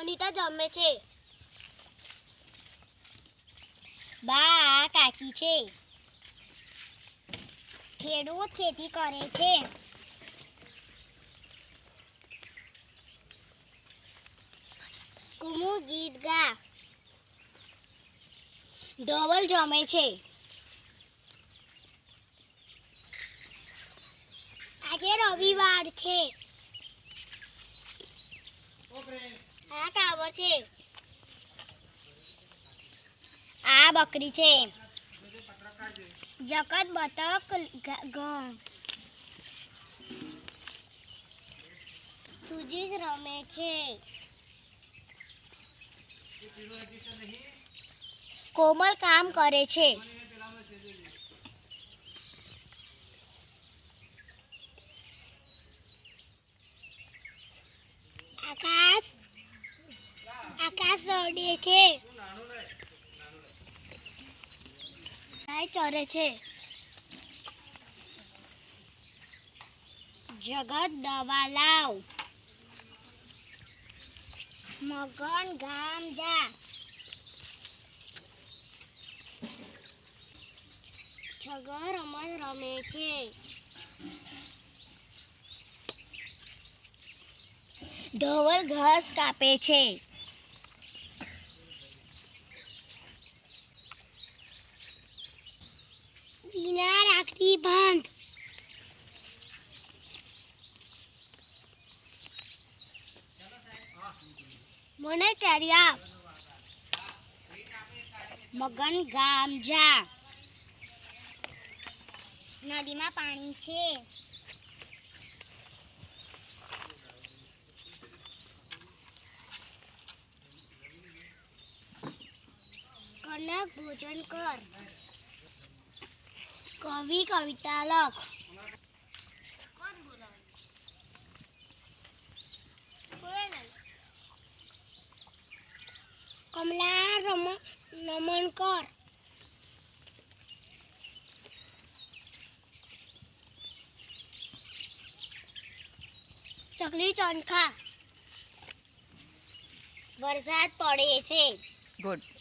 અનિતા જમે છે. બા, કાકી છે. ખેડૂત ખેતી કરે છે. કુમુ ગીત ગા. ધવલ જમે છે. આજે રવિવાર છે. આ ટાવર છે. આ બકરી છે. જગત બતક ગ- ગ- સુજીત રમે છે. કોમલ કામ કરે છે. દોડે છે. ગાય ચરે છે. જગત દવા લાવ. મગન ગામ જા. છગર રમત રમે છે. ધવલ ઘાસ કાપે છે. વિના રાખડી બંધ. મને કેરી મગન ગામ જા. નદીમાં પાણી છે. કનક ભોજન કર. કવિ કવિતા લખ કમલા રમ નમન કર ચકલી ચણખા વરસાદ પડે છે ગુડ